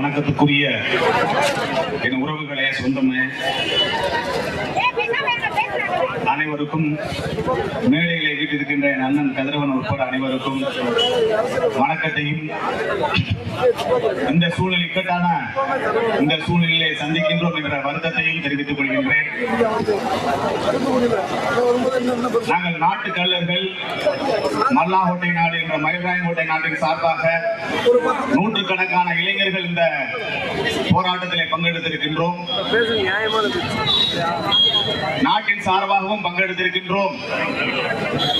வணக்கத்துக்குரிய என் உறவுகளே சொந்தமே. அனைவருக்கும் மேடைகளை வீட்டிருக்கின்ற என் அண்ணன் கதிரவன் உட்பட அனைவருக்கும் வணக்கத்தையும். இந்த சூழல் இக்கட்டான இந்த சூழ்நிலையை சந்திக்கின்றோம் என்ற வருத்தத்தையும் தெரிவித்துக் கொள்கின்றேன். நாங்கள் நாட்டு கல்லர்கள் மல்லாகோட்டை நாடு என்ற மயில்ராயங்கோட்டை நாட்டின் சார்பாக நூற்றுக்கணக்கான இளைஞர்கள் இந்த போராட்டத்திலே பங்கெடுத்திருக்கின்றோம். நாட்டின் சார்பாகவும் பங்கெடுத்திருக்கின்றோம்.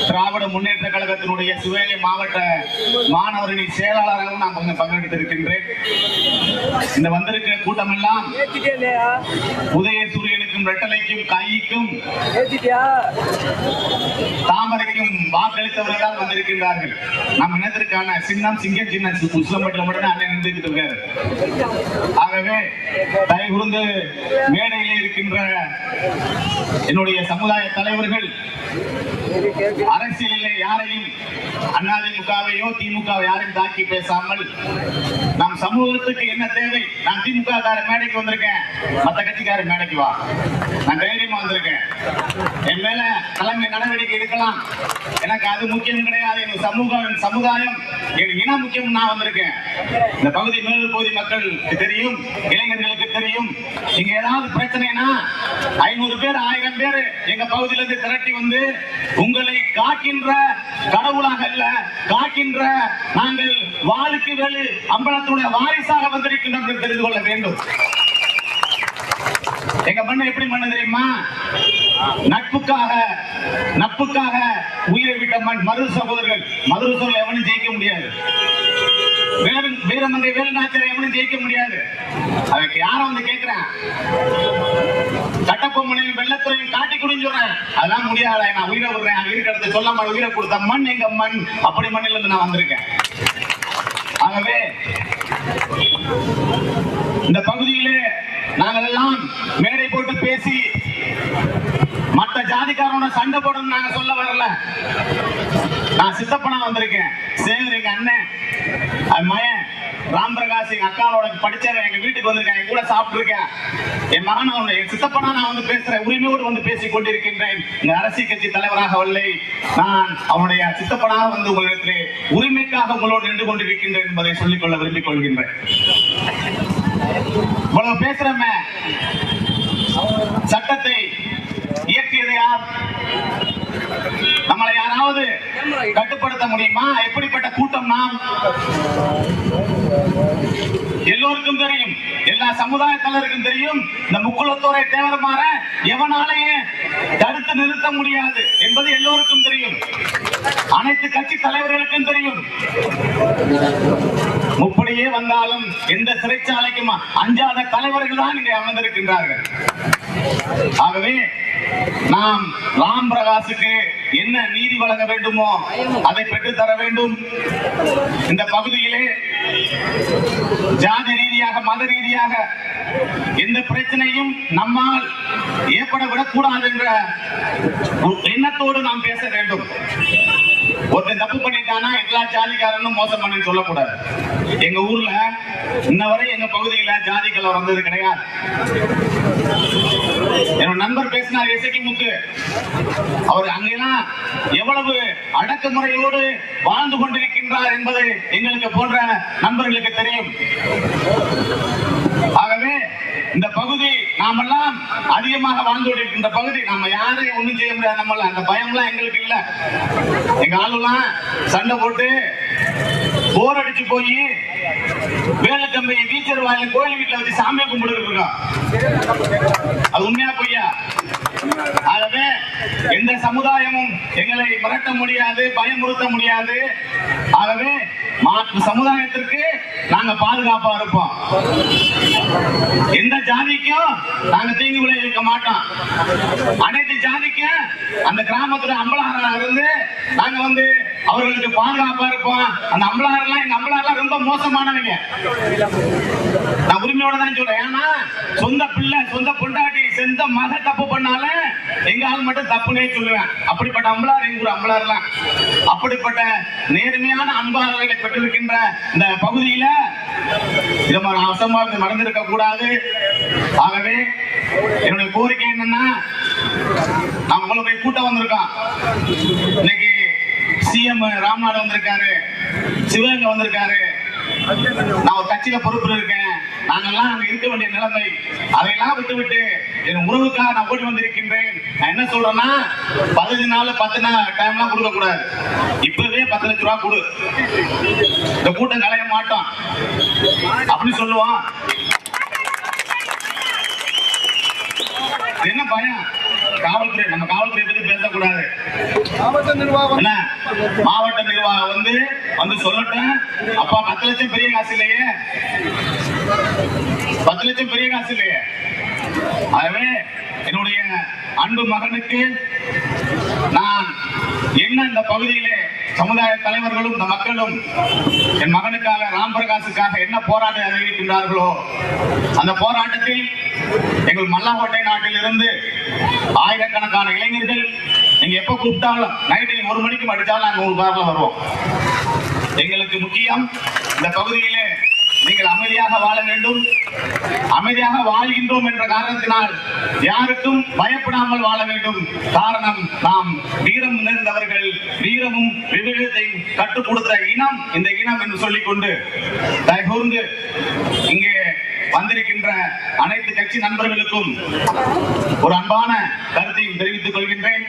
திராவிட முன்னேற்ற கழகத்தினுடைய சிவகங்கை மாவட்ட மாணவரணி செயலாளராகவும் நான் பங்கு- பங்கெடுத்திருக்கின்றேன். இந்த வந்திருக்கிற கூட்டமெல்லாம் உதய சூரியனுக்கும் ரெட்டலைக்கும் கைக்கும் தாமரைக்கும் வாக்களித்தவர்கள் தான் வந்திருக்கின்றார்கள். நம் இனத்திற்கான சின்னம் சிங்கம் சின்ன உசிலம்பட்டில் மட்டும் அண்ணன் இருக்காரு. ஆகவே தயவுருந்து மேடையிலே இருக்கின்ற என்னுடைய சமுதாய தலைவர்கள் அரசியலில் யாரையும் அதிமுகவையோ திமுக யாரையும் தாக்கி பேசாமல் நம் சமூகத்துக்கு என்ன தேவை? நான் திமுக கார மேடைக்கு வந்திருக்கேன். மத்த கட்சிக்கார மேடைக்கு வா. நான் தைரியமா வந்திருக்கேன். என் மேல தலைமை நடவடிக்கை எடுக்கலாம். எனக்கு அது முக்கியம் கிடையாது. என் சமூகம் என் சமுதாயம் என் இனம் முக்கியம் நான் வந்திருக்கேன். இந்த பகுதி மேலூர் பகுதி மக்களுக்கு தெரியும். இளைஞர்களுக்கு தெரியும். இங்க ஏதாவது பிரச்சனைனா ஐநூறு பேர் ஆயிரம் பேர் எங்க பகுதியில இருந்து திரட்டி வந்து உங்களை காக்கின்ற கடவுளாக அல்ல காக்கின்ற நாங்கள் வாளுக்கு வேலு அம்பலத்துடைய வாரிசாக வந்திருக்கின்றோம் என்று தெரிந்து கொள்ள வேண்டும். எங்க மண்ணை எப்படி மண்ணு தெரியுமா? நட்புக்காக நட்புக்காக உயிரை விட்ட மண் மருது சகோதரர்கள். மருது சகோதரர் எவனும் ஜெயிக்க முடியாது. வீரன் வீரமங்கை வேலுநாச்சரை எவனும் ஜெயிக்க முடியாது. அதுக்கு யாரும் வந்து கேட்கிறேன் கட்டப்பொம்மனையும் வெள்ளத்துறையும் காட்டி கொடுன்னு சொல்றேன். அதெல்லாம் முடியாத நான் உயிரை விடுறேன் இருக்கிறத சொல்லாம உயிரை கொடுத்த மண் எங்க மண்? அப்படி மண்ணில இருந்து நான் வந்திருக்கேன். ஆகவே இந்த பகுதியிலே நாங்கள் எல்லாம் மேடை போட்டு பேசி மற்ற ஜாதிக்காரனோட சண்டை போடணும் நாங்க சொல்ல வரல. நான் சித்தப்பனா வந்திருக்கேன். சேகர் எங்க அண்ணன் அது மயன் ராம் பிரகாஷ் எங்க அக்காவோட படிச்சவன் எங்க வீட்டுக்கு வந்திருக்கேன் என் கூட சாப்பிட்டுருக்கேன் என் மகன் அவன் என் சித்தப்பனா நான் வந்து பேசுறேன் உரிமையோடு வந்து பேசிக் கொண்டிருக்கின்றேன். இந்த அரசியல் கட்சி தலைவராக வரலை நான் அவனுடைய சித்தப்பனாக வந்து உங்களிடத்திலே உரிமைக்காக உங்களோடு நின்று கொண்டிருக்கின்றேன் என்பதை சொல்லிக்கொள்ள விரும்பிக் கொள்கின்றேன். இவ்வளவு பேசுறமே. சட்டத்தை இயற்றியது யார்? நம்மளை யாராவது கட்டுப்படுத்த முடியுமா? எப்படிப்பட்ட கூட்டம் நாம்? எல்லோருக்கும் தெரியும் எல்லா சமுதாயத்தினருக்கும் தெரியும் இந்த முக்குளத்தோரை தேவரமாற எவனாலேயே தடுத்து நிறுத்த முடியாது என்பது எல்லோருக்கும் தெரியும். அனைத்து கட்சி தலைவர்களுக்கும் தெரியும். முப்படியே வந்தாலும் எந்த சிறைச்சாலைக்கும் அஞ்சாத தலைவர்கள் தான் இங்கே அமர்ந்திருக்கின்றார்கள். ஆகவே நாம் ராம் பிரகாஷுக்கு என்ன நீதி வழங்க வேண்டுமோ அதை பெற்று தர வேண்டும். இந்த பகுதியிலே ஜாதி ரீதியாக மத ரீதியாக எந்த பிரச்சனையும் நம்மால் ஏற்பட விடக்கூடாது என்ற எண்ணத்தோடு நாம் பேச வேண்டும். ஒருத்தன் தப்பு பண்ணிட்டானா எல்லா ஜாதிக்காரனும் மோசம் பண்ணு சொல்லக்கூடாது. எங்க ஊர்ல இன்ன வரை எங்க பகுதியில ஜாதி கலவரம் வந்தது கிடையாது. என்னோட நண்பர் பேசினார் இசைக்கு முத்து. அவர் அங்கெல்லாம் எவ்வளவு அடக்குமுறையோடு வாழ்ந்து கொண்டிருக்கின்றார் என்பது எங்களுக்கு போன்ற நண்பர்களுக்கு தெரியும். ஆகவே இந்த பகுதி நாமெல்லாம் அதிகமாக வாழ்ந்து கொண்டிருக்கின்ற பகுதி நம்ம யாரையும் ஒண்ணும் செய்ய முடியாது நம்மள. அந்த பயம்லாம் எங்களுக்கு இல்ல. எங்க ஆளுலாம் சண்டை போட்டு போர் அடிச்சு போய் வேலைக்கம்பி டீச்சர் வாயில கோயில் வீட்டுல வச்சு சாமியை கும்பிட்டு இருக்கோம் அது உண்மையா பொய்யா? ஆகவே எந்த சமுதாயமும் எங்களை மிரட்ட முடியாது பயமுறுத்த முடியாது. ஆகவே மாற்று சமுதாயத்திற்கு நாங்க பாதுகாப்பா இருப்போம். எந்த ஜாதிக்கும் நாங்க தீங்கு விளைவிக்க மாட்டோம். அனைத்து ஜாதிக்கும் அந்த கிராமத்துல அம்பலாரா இருந்து நாங்க வந்து அவர்களுக்கு பாதுகாப்பா இருப்போம். அந்த அம்பலாரெல்லாம் எங்க அம்பலாரெல்லாம் ரொம்ப மோசமானவங்க. நான் உரிமையோட தான் சொல்றேன். ஏன்னா சொந்த பிள்ளை சொந்த பொண்டாட்டி சொந்த மக தப்பு பண்ணால எங்க ஆள் மட்டும் தப்புனே சொல்லுவேன். அப்படிப்பட்ட அம்பளார் எங்க ஊர் அம்பலார்லாம்? அப்படிப்பட்ட நேர்மையான அன்பாளர்களை பெற்றிருக்கின்ற இந்த பகுதியில இது மாதிரி அசம்பாவிதம் நடந்திருக்க கூடாது. ஆகவே என்னுடைய கோரிக்கை என்னன்னா நான் உங்களை போய் கூட்டம் வந்திருக்கோம். இன்னைக்கு சிஎம் ராம்நாடு வந்திருக்காரு. சிவகங்கை வந்திருக்காரு. நான் ஒரு கட்சியில பொறுப்பில் இருக்கேன். நாங்கெல்லாம் அங்க இருக்க வேண்டிய நிலைமை. அதையெல்லாம் விட்டுவிட்டு என் உறவுக்காக நான் ஓடி வந்திருக்கின்றேன். நான் என்ன சொல்றேன்னா பதினஞ்சு நாள் பத்து நாள் டைம்லாம் கொடுக்க கூடாது. இப்பவே பத்து லட்ச ரூபா கொடு. இந்த கூட்டம் கலைய மாட்டோம். அப்படி சொல்லுவான். என்ன பயம்? காவல்துறை நம்ம காவல்துறை பத்தி பேசக்கூடாது. மாவட்ட நிர்வாகம். மாவட்ட நிர்வாகம் வந்து வந்து சொல்லட்டும். அப்பா பத்து லட்சம் பெரிய காசு இல்லையே? பத்து லட்சம் பெரிய காசு இல்லையே? ஆகவே என்னுடைய அன்பு மகனுக்கு நான் என்ன இந்த பகுதியிலே சமுதாய தலைவர்களும் இந்த மக்களும் என் மகனுக்காக ராம் பிரகாஷுக்காக என்ன போராட்டம் அறிவிக்கின்றார்களோ அந்த போராட்டத்தில் எங்கள் மல்லாக்கோட்டை நாட்டில் இருந்து ஆயிரக்கணக்கான இளைஞர்கள் நீங்க எப்ப கூப்பிட்டாலும் நைட்டு ஒரு மணிக்கு அடித்தாலும் நாங்கள் நூறு வருவோம். எங்களுக்கு முக்கியம் இந்த பகுதியிலே நீங்கள் அமைதியாக வாழ வேண்டும். அமைதியாக வாழ்கின்றோம் என்ற காரணத்தினால் யாருக்கும் பயப்படாமல் வாழ வேண்டும். காரணம் நாம் வீரம் நிறைந்தவர்கள் வீரமும் விவேகத்தையும் கற்றுக் கொடுத்த இனம் இந்த இனம் என்று சொல்லிக்கொண்டு தயகூர்ந்து இங்கே வந்திருக்கின்ற அனைத்து கட்சி நண்பர்களுக்கும் ஒரு அன்பான கருத்தையும் தெரிவித்துக் கொள்கின்றேன்.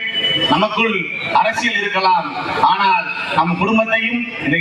நமக்குள் அரசியல் இருக்கலாம் ஆனால் நம் குடும்பத்தையும் இந்த